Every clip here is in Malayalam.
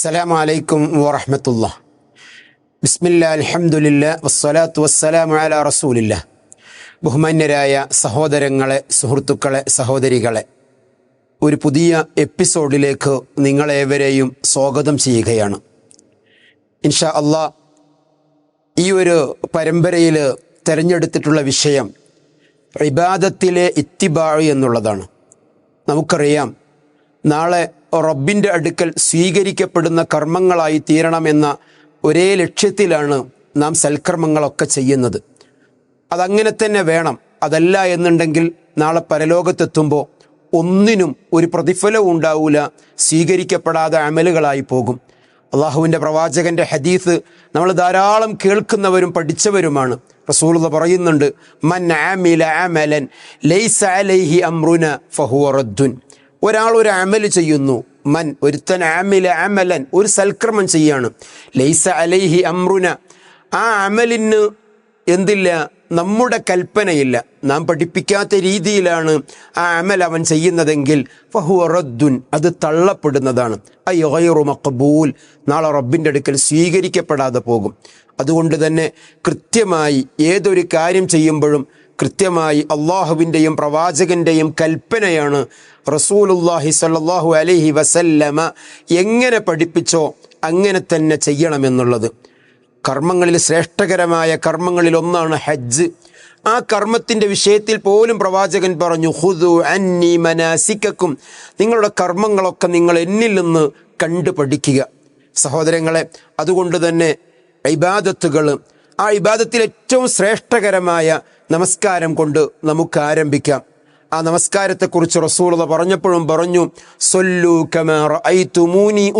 അസ്സലാമു അലൈക്കും വറഹമത്തുള്ള ബിസ്മില്ല അലഹമുല്ല വസ്സലാത്തു വസ്സലാമു അല റസൂലില്ല ബഹുമാന്യരായ സഹോദരങ്ങളെ സുഹൃത്തുക്കളെ സഹോദരികളെ ഒരു പുതിയ എപ്പിസോഡിലേക്ക് നിങ്ങളേവരെയും സ്വാഗതം ചെയ്യുകയാണ്. ഇൻഷാ അള്ളാ ഈ ഒരു പരമ്പരയിൽ തിരഞ്ഞെടുത്തിട്ടുള്ള വിഷയം ഇബാദത്തിലെ ഇത്തിബാഴ് എന്നുള്ളതാണ്. നമുക്കറിയാം നാളെ റബ്ബിന്റെ അടുക്കൽ സ്വീകരിക്കപ്പെടുന്ന കർമ്മങ്ങളായി തീരണമെന്ന ഒരേ ലക്ഷ്യത്തിലാണ് നാം സൽക്കർമ്മങ്ങളൊക്കെ ചെയ്യുന്നത്. അതങ്ങനെ തന്നെ വേണം. അതല്ല എന്നുണ്ടെങ്കിൽ നാളെ പരലോകത്തെത്തുമ്പോൾ ഒന്നിനും ഒരു പ്രതിഫലവും ഉണ്ടാവില്ല സ്വീകരിക്കപ്പെടാതെ അമലുകളായി പോകും. അള്ളാഹുവിന്റെ പ്രവാചകന്റെ ഹദീസ് നമ്മൾ ധാരാളം കേൾക്കുന്നവരും പഠിച്ചവരുമാണ്. റസൂലുള്ള പറയുന്നുണ്ട് മൻ ആമില അമലൻ ലൈസ അലൈഹി അമ്രുന ഫഹുവ റദ്ദുൻ. ഒരാൾ ഒരു അമൽ ചെയ്യുന്നു. മൻ ഒരുത്തൻ ആമില അമലൻ ഒരു സൽക്രമം ചെയ്യാണ്. ലൈസ അലൈഹി അമ്രുന ആ അമലിന് എന്തില്ല? നമ്മുടെ കൽപ്പനയില്ല. നാം പഠിപ്പിക്കാത്ത രീതിയിലാണ് ആ അമൽ അവൻ ചെയ്യുന്നതെങ്കിൽ. ഫഹുറദ്ദുൻ അത് തള്ളപ്പെടുന്നതാണ്. അയ്യോറു മക്കബൂൽ നാളെ റബ്ബിന്റെ അടുക്കൽ സ്വീകരിക്കപ്പെടാതെ പോകും. അതുകൊണ്ട് തന്നെ കൃത്യമായി ഏതൊരു കാര്യം ചെയ്യുമ്പോഴും കൃത്യമായി അള്ളാഹുവിന്റെയും പ്രവാചകന്റെയും കൽപ്പനയാണ് റസൂലുല്ലാഹി സല്ലാഹു അലഹി വസല്ലമ എങ്ങനെ പഠിപ്പിച്ചോ അങ്ങനെ തന്നെ ചെയ്യണമെന്നുള്ളത്. കർമ്മങ്ങളിൽ ശ്രേഷ്ഠകരമായ കർമ്മങ്ങളിൽ ഒന്നാണ് ഹജ്ജ്. ആ കർമ്മത്തിന്റെ വിഷയത്തിൽ പോലും പ്രവാചകൻ പറഞ്ഞു ഹുദു അന്നി മനാസിക്കും നിങ്ങളുടെ കർമ്മങ്ങളൊക്കെ നിങ്ങൾ എന്നിൽ നിന്ന് കണ്ടു പഠിക്കുക സഹോദരങ്ങളെ അതുകൊണ്ട് തന്നെ ഇബാദത്തുകൾ ആ ഇബാദത്തിൽ ഏറ്റവും ശ്രേഷ്ഠകരമായ നമസ്കാരം കൊണ്ട് നമുക്ക് ആരംഭിക്കാം. ആ നമസ്കാരത്തെക്കുറിച്ച് റസൂളത പറഞ്ഞപ്പോഴും പറഞ്ഞു സൊല്ലു കമാറ ഐത്തുമൂനി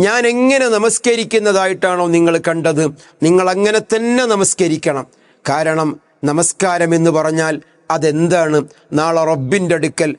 ഞാൻ എങ്ങനെ നമസ്കരിക്കുന്നതായിട്ടാണോ നിങ്ങൾ കണ്ടത്. നിങ്ങൾ അങ്ങനെ തന്നെ നമസ്കരിക്കണം. കാരണം നമസ്കാരം എന്ന് പറഞ്ഞാൽ അതെന്താണ്? നാളെ റബ്ബിന്റെ അടുക്കൽ.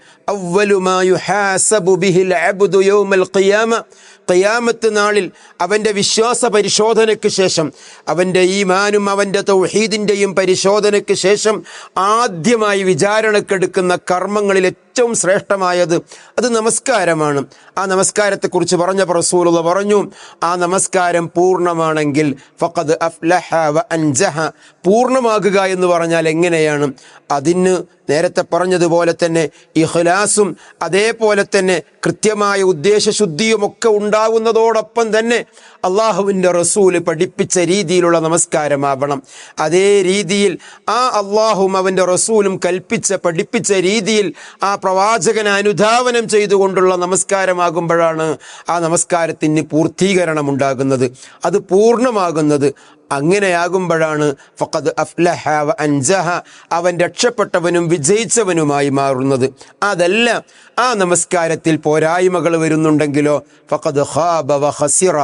ഖിയാമത്ത് നാളിൽ അവന്റെ വിശ്വാസ പരിശോധനയ്ക്ക് ശേഷം അവന്റെ ഈമാനും അവന്റെ തൗഹീദിന്റെയും പരിശോധനയ്ക്ക് ശേഷം ആദ്യമായി വിചാരണക്കെടുക്കുന്ന കർമ്മങ്ങളിൽ ഏറ്റവും ശ്രേഷ്ഠമായത് അത് നമസ്കാരമാണ്. ആ നമസ്കാരത്തെക്കുറിച്ച് പറഞ്ഞ റസൂലുള്ള പറഞ്ഞു ആ നമസ്കാരം പൂർണമാണെങ്കിൽ ഫഖദ് അഫ്ലഹ വ അൻജഹ പൂർണമാകുക എന്ന് പറഞ്ഞാൽ എങ്ങനെയാണ്? അതിന് നേരത്തെ പറഞ്ഞതുപോലെ തന്നെ ഇഖ്ലാസും അതേപോലെ തന്നെ കൃത്യമായ ഉദ്ദേശശുദ്ധിയും ഒക്കെ ഉണ്ടാകുന്നതോടൊപ്പം തന്നെ അള്ളാഹുവിന്റെ റസൂൽ പഠിപ്പിച്ച രീതിയിലുള്ള നമസ്കാരമാവണം. അതേ രീതിയിൽ ആ അള്ളാഹും അവന്റെ റസൂലും കൽപ്പിച്ച പഠിപ്പിച്ച രീതിയിൽ ആ പ്രവാചകൻ അനുധാവനം ചെയ്തുകൊണ്ടുള്ള നമസ്കാരമാകുമ്പോഴാണ് ആ നമസ്കാരത്തിന് പൂർത്തീകരണം ഉണ്ടാകുന്നത് അത് പൂർണമാകുന്നത് അങ്ങനെയാകുമ്പോഴാണ് ഫഖദ് അഫ്ലഹ വ അൻജഹ അവൻ രക്ഷപ്പെട്ടവനും വിജയിച്ചവനുമായി മാറുന്നത്. അതല്ല ആ നമസ്കാരത്തിൽ പോരായ്മകൾ വരുന്നുണ്ടെങ്കിലോ ഫഖദ് ഖാബ വ ഖസിറ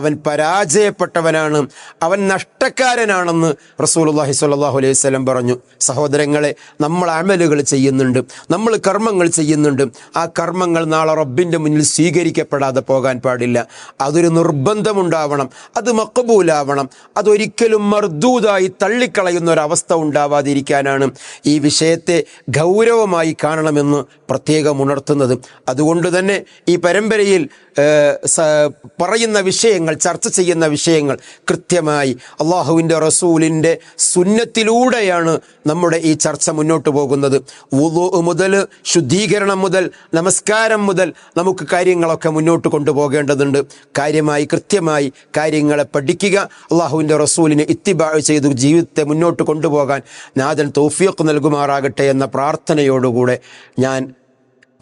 അവൻ പരാജയപ്പെട്ടവനാണ്. അവൻ നഷ്ടക്കാരനാണെന്ന് റസൂലുള്ളാഹി സ്വല്ലല്ലാഹു അലൈഹി സ്വലം പറഞ്ഞു. സഹോദരങ്ങളെ നമ്മൾ അമലുകൾ ചെയ്യുന്നുണ്ട്. നമ്മൾ കർമ്മങ്ങൾ ചെയ്യുന്നുണ്ട്. ആ കർമ്മങ്ങൾ നാളെ റബ്ബിന്റെ മുന്നിൽ സ്വീകരിക്കപ്പെടാതെ പോകാൻ പാടില്ല. അതൊരു നിർബന്ധമുണ്ടാവണം. അത് മക്കബൂലാവണം അതൊരിക്കലും മർദൂതായി തള്ളിക്കളയുന്ന ഒരവസ്ഥ ഉണ്ടാവാതിരിക്കാനാണ് ഈ വിഷയത്തെ ഗൗരവമായി കാണണമെന്ന് പ്രത്യേകം ഉണർത്തുന്നത്. അതുകൊണ്ട് തന്നെ ഈ പരമ്പരയിൽ പറയുന്ന വിഷയങ്ങൾ ചർച്ച ചെയ്യുന്ന വിഷയങ്ങൾ കൃത്യമായി അള്ളാഹുവിന്റെ റസൂലിന്റെ സുന്നത്തിലൂടെയാണ് നമ്മുടെ ഈ ചർച്ച മുന്നോട്ട് പോകുന്നത്. വുളു മുതൽ ശുദ്ധീകരണം മുതൽ നമസ്കാരം മുതൽ നമുക്ക് കാര്യങ്ങളൊക്കെ മുന്നോട്ട് കൊണ്ടുപോകേണ്ടതുണ്ട്. കാര്യമായി കൃത്യമായി കാര്യങ്ങളെ പഠിക്കുക അള്ളാഹുവിന്റെ റസൂലിനെ ഇത്തിബാ ചെയ്ത് ജീവിതത്തെ മുന്നോട്ട് കൊണ്ടുപോകാൻ നാഥൻ തൗഫീഖ് നൽകുമാറാകട്ടെ എന്ന പ്രാർത്ഥനയോടുകൂടെ ഞാൻ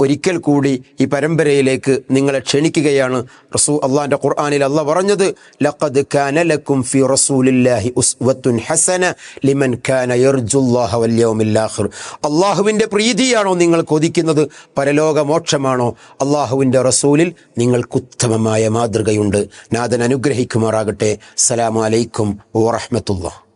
ഒരിക്കൽ കൂടി ഈ പരമ്പരയിലേക്ക് നിങ്ങളെ ക്ഷണിക്കുകയാണ്. റസൂ അള്ളാഹിന്റെ ഖുർആാനിൽ അല്ല പറഞ്ഞത് ലഖദ് കാന ലക്കും ഫി റസൂലില്ലാഹി ഉസ്വത്തുൻ ഹസന ലിമൻ കാന യർജുല്ലാഹ ആഖിർ അള്ളാഹുവിന്റെ പ്രീതിയാണോ നിങ്ങൾ കൊതിക്കുന്നത്? പരലോകമോക്ഷമാണോ? അള്ളാഹുവിന്റെ റസൂലിൽ നിങ്ങൾക്ക് ഉത്തമമായ മാതൃകയുണ്ട്. നാഥൻ അനുഗ്രഹിക്കുമാറാകട്ടെ. സലാമലൈക്കും അലൈക്കും വറഹ്മത്തുള്ളാഹി.